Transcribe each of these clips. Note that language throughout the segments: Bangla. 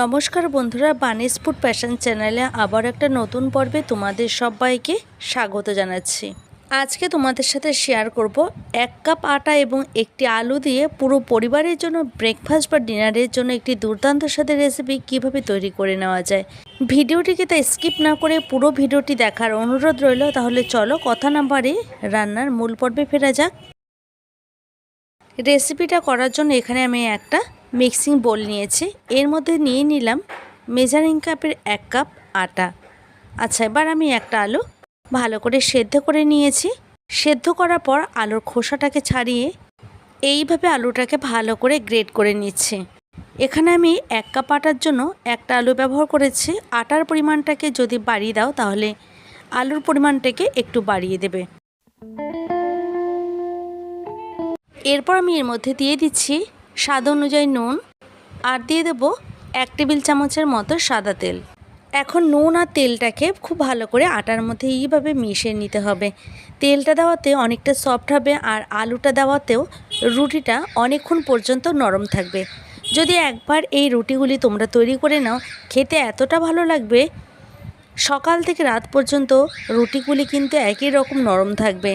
নমস্কার বন্ধুরা, বানিস ফুড প্যাশন চ্যানেলে আবার একটা নতুন পর্বে তোমাদের সবাইকে স্বাগত জানাচ্ছি। আজকে তোমাদের সাথে শেয়ার করব এক কাপ আটা এবং একটি আলু দিয়ে পুরো পরিবারের জন্য ব্রেকফাস্ট বা ডিনারের জন্য একটি দুর্দান্ত স্বাদের রেসিপি কীভাবে তৈরি করে নেওয়া যায়। ভিডিওটিকে তাই স্কিপ না করে পুরো ভিডিওটি দেখার অনুরোধ রইল, তাহলে চলো কথা না বাড়ি রান্নার মূল পর্বে ফেরা যাক। রেসিপিটা করার জন্য এখানে আমি একটা মিক্সিং বোল নিয়েছি। এর মধ্যে নিয়ে নিলাম মেজারিং কাপের এক কাপ আটা। আচ্ছা এবার আমি একটা আলু ভালো করে সেদ্ধ করে নিয়েছি। সেদ্ধ করার পর আলুর খোসাটাকে ছাড়িয়ে এইভাবে আলুটাকে ভালো করে গ্রেট করে নিচ্ছি। এখানে আমি এক কাপ আটার জন্য একটা আলু ব্যবহার করেছি। আটার পরিমাণটাকে যদি বাড়িয়ে দাও তাহলে আলুর পরিমাণটাকে একটু বাড়িয়ে দেবে। এরপর আমি এর মধ্যে দিয়ে দিচ্ছি স্বাদ অনুযায়ী নুন আর দিয়ে দেবো এক টেবিল চামচের মতো সাদা তেল। এখন নুন আর তেলটাকে খুব ভালো করে আটার মধ্যে এইভাবে মিশিয়ে নিতে হবে। তেলটা দেওয়াতে অনেকটা সফট হবে আর আলুটা দেওয়াতেও রুটিটা অনেকক্ষণ পর্যন্ত নরম থাকবে। যদি একবার এই রুটিগুলি তোমরা তৈরি করে নাও, খেতে এতটা ভালো লাগবে, সকাল থেকে রাত পর্যন্ত রুটিগুলি কিন্তু একই রকম নরম থাকবে।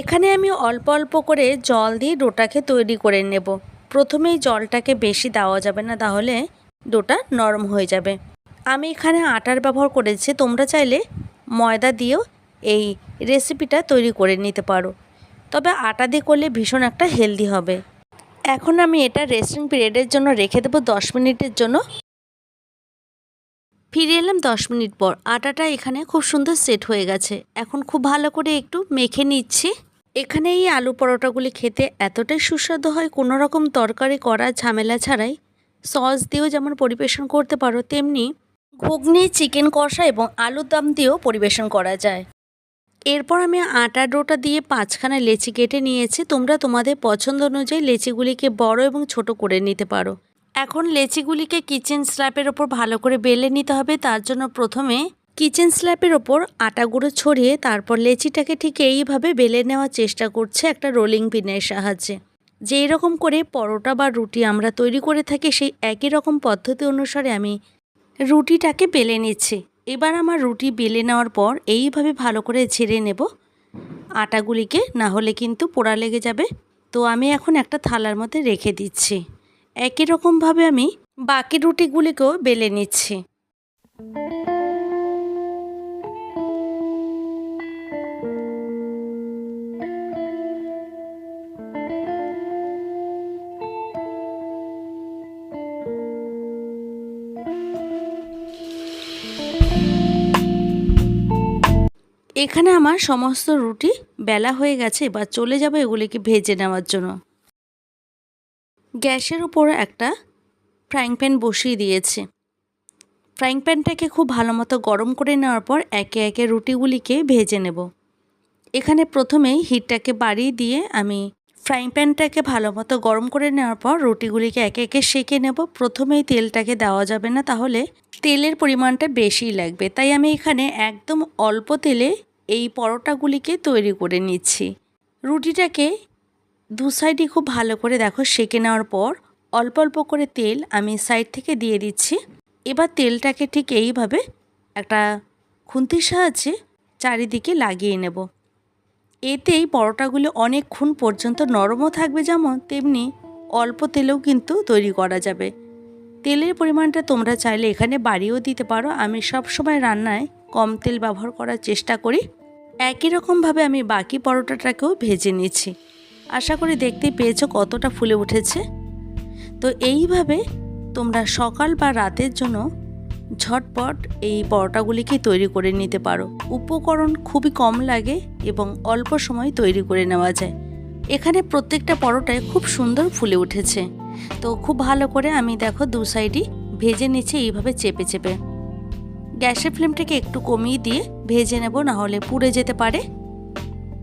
এখানে আমি অল্প অল্প করে জল দিয়ে ডোটাকে তৈরি করে নেব। প্রথমেই জলটাকে বেশি দেওয়া যাবে না, তাহলে ডোটা নরম হয়ে যাবে। আমি এখানে আটার ব্যবহার করেছি, তোমরা চাইলে ময়দা দিয়েও এই রেসিপিটা তৈরি করে নিতে পারো। তবে আটা দিয়ে করলে ভীষণ একটা হেলদি হবে। এখন আমি এটা রেস্টিং পিরিয়ডের জন্য রেখে দেবো দশ মিনিটের জন্য। ফিরে এলাম দশ মিনিট পর। আটাটা এখানে খুব সুন্দর সেট হয়ে গেছে। এখন খুব ভালো করে একটু মেখে নিচ্ছি। এখানে এই আলু পরোটাগুলি খেতে এতটাই সুস্বাদু হয় কোনো রকম তরকারি করা ঝামেলা ছাড়াই। সস দিয়েও যেমন পরিবেশন করতে পারো, তেমনি ঘুগনি, চিকেন কষা এবং আলুর দম দিয়েও পরিবেশন করা যায়। এরপর আমি আটা ডোটা দিয়ে পাঁচখানা লেচি কেটে নিয়েছি। তোমরা তোমাদের পছন্দ অনুযায়ী লেচিগুলিকে বড় এবং ছোট করে নিতে পারো। এখন লেচিগুলিকে কিচেন স্ল্যাপের ওপর ভালো করে বেলে নিতে হবে। তার জন্য প্রথমে কিচেন স্ল্যাপের ওপর আটা গুঁড়ো ছড়িয়ে তারপর লেচিটাকে ঠিক এইভাবে বেলে নেওয়ার চেষ্টা করছে একটা রোলিং পিনের সাহায্যে। যেই রকম করে পরোটা বা রুটি আমরা তৈরি করে থাকি, সেই একই রকম পদ্ধতি অনুসারে আমি রুটিটাকে বেলে নিচ্ছি। এবার আমার রুটি বেলে নেওয়ার পর এইভাবে ভালো করে ছেড়ে নেব। আটাগুলিকে না হলে কিন্তু পোড়া লেগে যাবে। তো আমি এখন একটা থালার মধ্যে রেখে দিচ্ছি। একই রকমভাবে আমি বাকি রুটিগুলিকেও বেলে নিচ্ছি। এখানে আমার সমস্ত রুটি বেলা হয়ে গেছে, এবার চলে যাবে এগুলিকে ভেজে নেওয়ার জন্য। গ্যাসের উপর একটা ফ্রাইং প্যান বসিয়ে দিয়েছে। ফ্রাইং প্যানটাকে খুব ভালো মতো গরম করে নেওয়ার পর একে একে রুটিগুলিকে ভেজে নেব। এখানে প্রথমেই হিটটাকে বাড়িয়ে দিয়ে আমি ফ্রাইং প্যানটাকে ভালো মতো গরম করে নেওয়ার পর রুটিগুলিকে একে একে সেঁকে নেব। প্রথমেই তেলটাকে দেওয়া যাবে না, তাহলে তেলের পরিমাণটা বেশি লাগবে। তাই আমি এখানে একদম অল্প তেলে এই পরোটাগুলিকে তৈরি করে নিচ্ছি। রুটিটাকে দু সাইডই খুব ভালো করে দেখো সেঁকে নেওয়ার পর অল্প অল্প করে তেল আমি সাইড থেকে দিয়ে দিচ্ছি। এবার তেলটাকে ঠিক এইভাবে একটা খুন্তির সাহায্যে চারিদিকে লাগিয়ে নেব। এতেই পরোটাগুলি অনেকক্ষণ পর্যন্ত নরমও থাকবে যেমন তেমনি অল্প তেলেও কিন্তু তৈরি করা যাবে। তেলের পরিমাণটা তোমরা চাইলে এখানে বাড়িয়েও দিতে পারো। আমি সব সময় রান্নায় কম তেল ব্যবহার করার চেষ্টা করি। একই রকমভাবে আমি বাকি পরোটাটাকেও ভেজে নিয়েছি। আশা করি দেখতে পেয়েছ কতটা ফুলে উঠেছে। তো এইভাবে তোমরা সকাল বা রাতের জন্য ঝটপট এই পরোটাগুলিকে তৈরি করে নিতে পারো। উপকরণ খুবই কম লাগে এবং অল্প সময় তৈরি করে নেওয়া যায়। এখানে প্রত্যেকটা পরোটায় খুব সুন্দর ফুলে উঠেছে। তো খুব ভালো করে আমি দেখো দু সাইডই ভেজে নিচ্ছি, এইভাবে চেপে চেপে। গ্যাসের ফ্লেমটাকে একটু কমিয়ে দিয়ে ভেজে নেব না হলে পুড়ে যেতে পারে।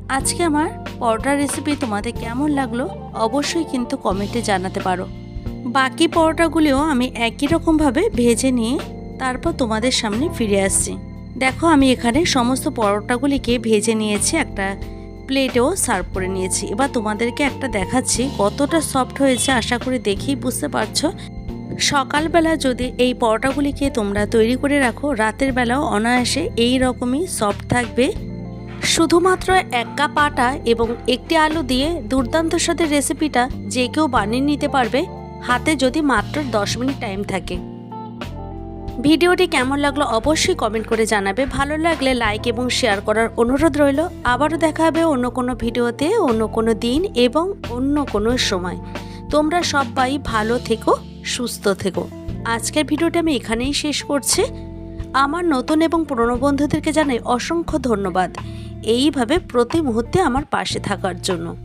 আজকে আমার পরোটার রেসিপি তোমাদের কেমন লাগল অবশ্যই কিন্তু কমেন্টে জানাতে পারো। বাকি পরোটাগুলিও আমি একই রকমভাবে ভেজে নিয়ে তারপর তোমাদের সামনে ফিরে আসছি। দেখো, আমি এখানে সমস্ত পরোটাগুলিকে ভেজে নিয়েছি, একটা প্লেটেও সার্ভ করে নিয়েছি। এবার তোমাদেরকে একটা দেখাচ্ছি, কতটা সফট হয়েছে, আশা করি দেখেই বুঝতে পারছ। সকালবেলা যদি এই পরোটাগুলিকে তোমরা তৈরি করে রাখো, রাতের বেলাও অনায়াসে এই রকমই সফট থাকবে। শুধুমাত্র এক কাপ আটা এবং একটি আলু দিয়ে দুর্দান্ত স্বাদের রেসিপিটা যে কেউ বানিয়ে নিতে পারবে, হাতে যদি মাত্র দশ মিনিট টাইম থাকে। ভিডিওটি কেমন লাগল অবশ্যই কমেন্ট করে জানাবে। ভালো লাগলে লাইক এবং শেয়ার করার অনুরোধ রইল। আবারও দেখা হবে অন্য কোনো ভিডিওতে, অন্য কোনো দিন এবং অন্য কোনো সময়। তোমরা সবাই ভালো থেকো। সুস্থ থেকো। আজকের ভিডিওটা আমি এখানেই শেষ করছি। আমার নতুন এবং পুরনো বন্ধুদেরকে জানাই অসংখ্য ধন্যবাদ। এইভাবে প্রতি মুহূর্তে আমার পাশে থাকার জন্য।